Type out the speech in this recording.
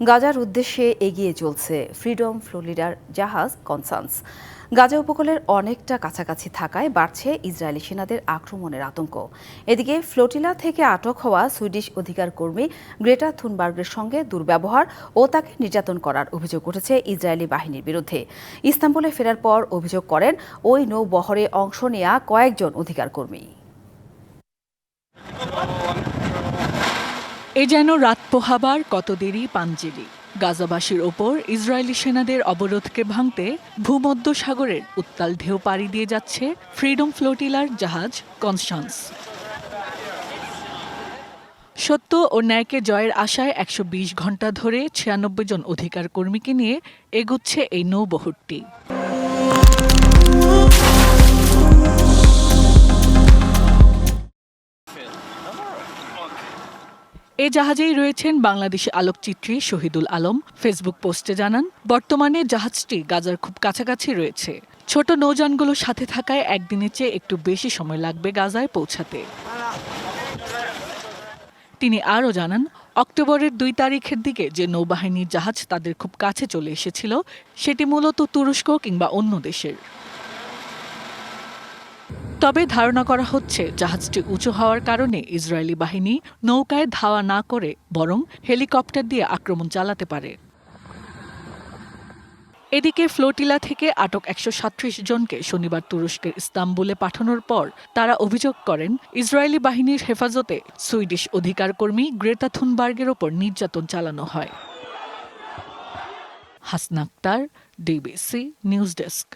গাজার উদ্দেশ্যে এগিয়ে চলছে ফ্রিডম ফ্লোরিডার জাহাজ কনসান্স গাজা উপকূলের অনেকটা কাছাকাছি থাকায় বাড়ছে ইসরায়েলি সেনাদের আক্রমণের আতঙ্ক। এদিকে ফ্লোটিলা থেকে আটক হওয়া সুইডিশ অধিকার কর্মী গ্রেটা থুনবার্গের সঙ্গে দুর্ব্যবহার ও তাকে নির্যাতন করার অভিযোগ উঠেছে ইসরায়েলি বাহিনীর বিরুদ্ধে। ইস্তাম্বুলে ফেরার পর অভিযোগ করেন, ওই নৌবহরে অংশ নেয়া কয়েকজন অধিকার কর্মী। এ যেন রাত পোহাবার কত দেরি পাঞ্জেরি গাজাবাসীর ওপর ইসরায়েলি সেনাদের অবরোধকে ভাঙতে ভূমধ্য সাগরের উত্তাল ঢেউ পাড়ি দিয়ে যাচ্ছে ফ্রিডম ফ্লোটিলার জাহাজ কনস্টান্স সত্য ও ন্যায়কে জয়ের আশায় একশো ঘণ্টা ধরে ছিয়ানব্বই জন অধিকার কর্মীকে নিয়ে এগুচ্ছে এই নৌবহরটি। এ জাহাজেই রয়েছেন বাংলাদেশি আলোকচিত্রী শহীদুল আলম। ফেসবুক পোস্টে জানান, বর্তমানে জাহাজটি গাজার খুব কাছাকাছি রয়েছে। ছোট নৌযানগুলোর সাথে থাকায় একদিনের চেয়ে একটু বেশি সময় লাগবে গাজায় পৌঁছাতে। তিনি আরও জানান, অক্টোবরের দুই তারিখের দিকে যে নৌবাহিনীর জাহাজ তাদের খুব কাছে চলে এসেছিল, সেটি মূলত তুরস্ক কিংবা অন্য দেশের। তবে ধারণা করা হচ্ছে জাহাজটি উঁচু হওয়ার কারণে ইসরায়েলি বাহিনী নৌকায় ধাওয়া না করে বরং হেলিকপ্টার দিয়ে আক্রমণ চালাতে পারে। এদিকে ফ্লোটিলা থেকে আটক একশো জনকে শনিবার তুরস্কের ইস্তাম্বুলে পাঠানোর পর তারা অভিযোগ করেন, ইসরায়েলি বাহিনীর হেফাজতে সুইডিশ অধিকার কর্মী গ্রেতা থুনবার্গের ওপর নির্যাতন চালানো হয়। হাসনাক্তার ডিবিসি নিউজ ডেস্ক।